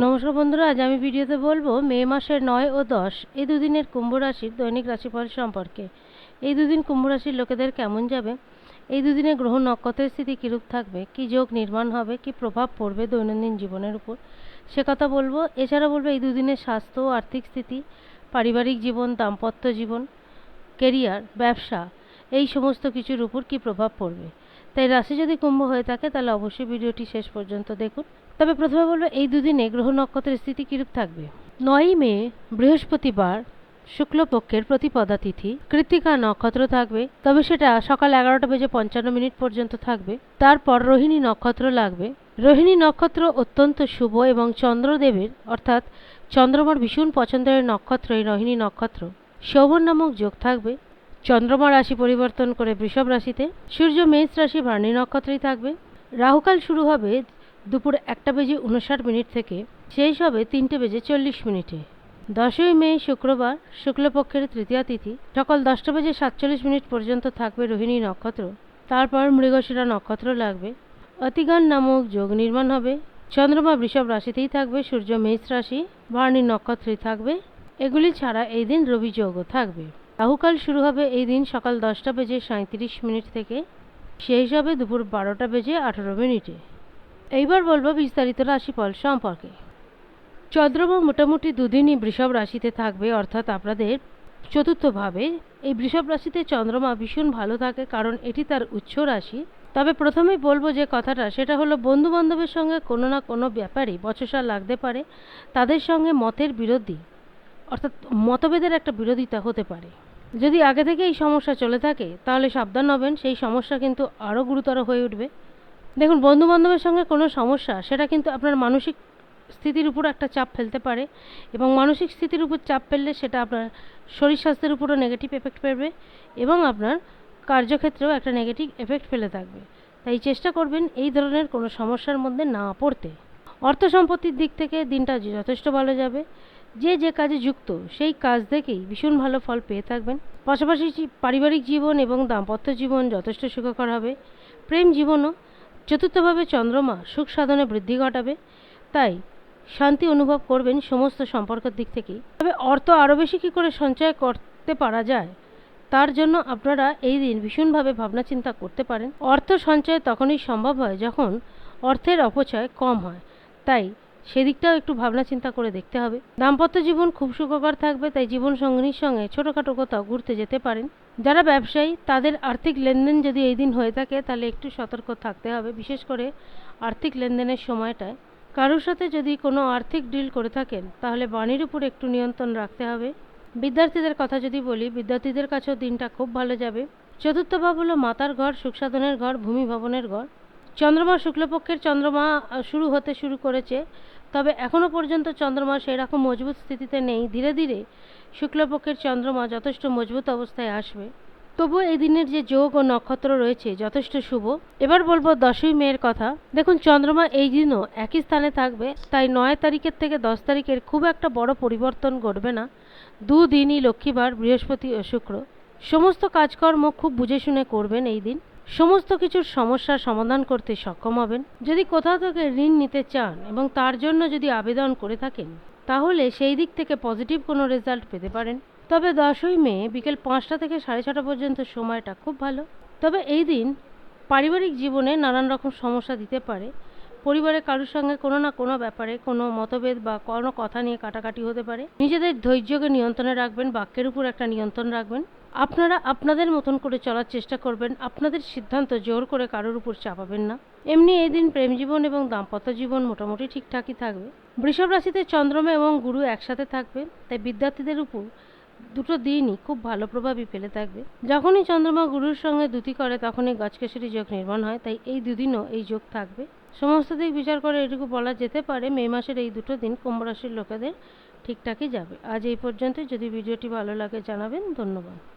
নমস্কার বন্ধুরা, আজ আমি ভিডিওতে বলব মে মাসের নয় ও দশ, এই দুদিনের কুম্ভ রাশির দৈনিক রাশিফল সম্পর্কে। এই দুদিন কুম্ভ রাশির লোকেদের কেমন যাবে? এই দুদিনে গ্রহ নক্ষত্রের স্থিতি কীরূপ থাকবে? কী যোগ নির্মাণ হবে? কী প্রভাব পড়বে দৈনন্দিন জীবনের উপর? সে কথা বলব। এছাড়া বলব এই দুদিনের স্বাস্থ্য ও আর্থিক স্থিতি, পারিবারিক জীবন, দাম্পত্য জীবন, কেরিয়ার, ব্যবসা, এই সমস্ত কিছুর উপর কী প্রভাব পড়বে? তাই রাশি যদি কুম্ভ হয়ে থাকে, তাহলে অবশ্যই ভিডিওটি শেষ পর্যন্ত দেখুন। তবে প্রথমে বলব, এই দুদিনে গ্রহ নক্ষত্রের স্থিতি কীরূপ থাকবে? নয়ই মে, বৃহস্পতিবার, শুক্লপক্ষের প্রতিপদা তিথি কৃত্তিকা নক্ষত্র থাকবে, তবে সেটা সকাল এগারোটা বেজে পঞ্চান্ন মিনিট পর্যন্ত থাকবে। তারপর রোহিণী নক্ষত্র লাগবে। রোহিণী নক্ষত্র অত্যন্ত শুভ এবং চন্দ্রদেবের, অর্থাৎ চন্দ্রমার ভীষণ পছন্দের নক্ষত্র এই রোহিণী নক্ষত্র। শোভন নামক যোগ থাকবে। চন্দ্রমা রাশি পরিবর্তন করে বৃষভ রাশিতে। সূর্য মেষ রাশি ভার্ণী নক্ষত্রেই থাকবে। রাহুকাল শুরু হবে দুপুর একটা বেজে উনষাট মিনিট থেকে, শেষ হবে তিনটে বেজে চল্লিশ মিনিটে। দশই মে, শুক্রবার, শুক্লপক্ষের তৃতীয়া তিথি। সকাল দশটা বেজে সাতচল্লিশ মিনিট পর্যন্ত থাকবে রোহিণী নক্ষত্র। তারপর মৃগশিরা নক্ষত্র লাগবে। অতিগান নামক যোগ নির্মাণ হবে। চন্দ্রমা বৃষভ রাশিতেই থাকবে, সূর্য মেষ রাশি, ভার্ণী নক্ষত্রেই থাকবে। এগুলি ছাড়া এই দিন রবি যোগও থাকবে। রাহুকাল শুরু হবে এই দিন সকাল দশটা বেজে সাঁত্রিশ মিনিট থেকে, শেষ হবে দুপুর বারোটা বেজে আঠারো মিনিটে। এইবার বলব বিস্তারিত রাশিফল সম্পর্কে। চন্দ্রমা মোটামুটি দুদিনই বৃষভ রাশিতে থাকবে, অর্থাৎ আপনাদের চতুর্থভাবে। এই বৃষভ রাশিতে চন্দ্রমা ভীষণ ভালো থাকে, কারণ এটি তার উচ্চ রাশি। তবে প্রথমেই বলব যে কথাটা, সেটা হলো বন্ধু বান্ধবের সঙ্গে কোনো না কোনো ব্যাপারে বচসা লাগতে পারে, তাদের সঙ্গে মতের বিরোধী, অর্থাৎ মতভেদের একটা বিরোধিতা হতে পারে। যদি আগে থেকে এই সমস্যা চলে থাকে, তাহলে সাবধান হবেন, সেই সমস্যা কিন্তু আরও গুরুতর হয়ে উঠবে। দেখুন বন্ধু বান্ধবের সঙ্গে কোনো সমস্যা, সেটা কিন্তু আপনার মানসিক স্থিতির উপর একটা চাপ ফেলতে পারে এবং মানসিক স্থিতির উপর চাপ ফেললে সেটা আপনার শরীর স্বাস্থ্যের উপরও নেগেটিভ এফেক্ট ফেলবে এবং আপনার কার্যক্ষেত্রেও একটা নেগেটিভ এফেক্ট ফেলে থাকবে। তাই চেষ্টা করবেন এই ধরনের কোনো সমস্যার মধ্যে না পড়তে। অর্থ সম্পত্তির দিক থেকে দিনটা যথেষ্ট ভালো যাবে, যে যে কাজে যুক্ত সেই কাজ থেকেই ভীষণ ভালো ফল পেয়ে থাকবেন। পাশাপাশি পারিবারিক জীবন এবং দাম্পত্য জীবন যথেষ্ট সুখকর হবে। প্রেম জীবনও চতুর্থভাবে চন্দ্রমা সুখ সাধনে বৃদ্ধি ঘটাবে, তাই শান্তি অনুভব করবেন সমস্ত সম্পর্কের দিক থেকেই। তবে অর্থ আরও বেশি কী করে সঞ্চয় করতে পারা যায়, তার জন্য আপনারা এই দিন ভীষণভাবে ভাবনা চিন্তা করতে পারেন। অর্থ সঞ্চয় তখনই সম্ভব হয় যখন অর্থের অপচয় কম হয়, তাই সেদিকটাও একটু ভাবনা চিন্তা করে দেখতে হবে। দাম্পত্য জীবন খুব সুখকর থাকবে, তাই জীবন সঙ্গিনীর সঙ্গে ছোটোখাটো কোথাও ঘুরতে যেতে পারেন। যারা ব্যবসায়ী, তাদের আর্থিক লেনদেন যদি এই দিন হয়ে থাকে, তাহলে একটু সতর্ক থাকতে হবে। বিশেষ করে আর্থিক লেনদেনের সময়টায়। কারোর সাথে যদি কোনো আর্থিক ডিল করে থাকেন, তাহলে বাণীর উপর একটু নিয়ন্ত্রণ রাখতে হবে। বিদ্যার্থীদের কথা যদি বলি, বিদ্যার্থীদের কাছেও দিনটা খুব ভালো যাবে। চতুর্থ ভাব হলো মাতার ঘর, সুখসাধনের ঘর, ভূমি ভবনের ঘর। চন্দ্রমা শুক্লপক্ষের চন্দ্রমা শুরু হতে শুরু করেছে। তবে এখনও পর্যন্ত চন্দ্রমা সেই রকম মজবুত স্থিতিতে নেই। ধীরে ধীরে শুক্লপক্ষের চন্দ্রমা যথেষ্ট মজবুত অবস্থায় আসবে। তবু এই দিনের যে যোগ ও নক্ষত্র রয়েছে যথেষ্ট শুভ। এবার বলব দশই মেয়ের কথা। দেখুন, চন্দ্রমা এই দিনও একই স্থানে থাকবে। তাই নয় তারিখের থেকে দশ তারিখের খুব একটা বড় পরিবর্তন ঘটবে না। দুদিনই লক্ষ্মীবার, বৃহস্পতি ও শুক্র। সমস্ত কাজকর্ম খুব বুঝে শুনে করবেন এই দিন। সমস্ত কিছুর সমস্যার সমাধান করতে সক্ষম হবেন। যদি কোথাও থেকে ঋণ নিতে চান এবং তার জন্য যদি আবেদন করে থাকেন, তাহলে সেই দিক থেকে পজিটিভ কোনো রেজাল্ট পেতে পারেন। তবে দশই মে বিকেল পাঁচটা থেকে সাড়ে ছটা পর্যন্ত সময়টা খুব ভালো। তবে এই দিন পারিবারিক জীবনে নানান রকম সমস্যা দিতে পারে। পরিবারে কারোর সঙ্গে কোনো না কোনো ব্যাপারে কোনো মতভেদ বা কোনো কথা নিয়ে কাটাকাটি হতে পারে। নিজেদের ধৈর্যকে নিয়ন্ত্রণে রাখবেন, বাক্যের উপর একটা নিয়ন্ত্রণ রাখবেন। আপনারা আপনাদের মতন করে চলার চেষ্টা করবেন। আপনাদের সিদ্ধান্ত জোর করে কারোর উপর চাপাবেন না। এমনি এই দিন প্রেম জীবন এবং দাম্পত্য জীবন মোটামুটি ঠিকঠাকই থাকবে। বৃষভ রাশিতে চন্দ্রমা এবং গুরু একসাথে থাকবে, তাই বিদ্যার্থীদের উপর দুটো দিনই খুব ভালো প্রভাবই ফেলে থাকবে। যখনই চন্দ্রমা গুরুর সঙ্গে দুটি করে, তখনই গজকেশরী যোগ নির্মাণ হয়, তাই এই দুদিনও এই যোগ থাকবে। সমস্ত দিক বিচার করে এটুকু বলা যেতে পারে, মে মাসের এই দুটো দিন কুম্ভ রাশির লোকেদের ঠিকঠাকই যাবে। আজ এই পর্যন্ত যদি ভিডিওটি ভালো লাগে জানাবেন, ধন্যবাদ।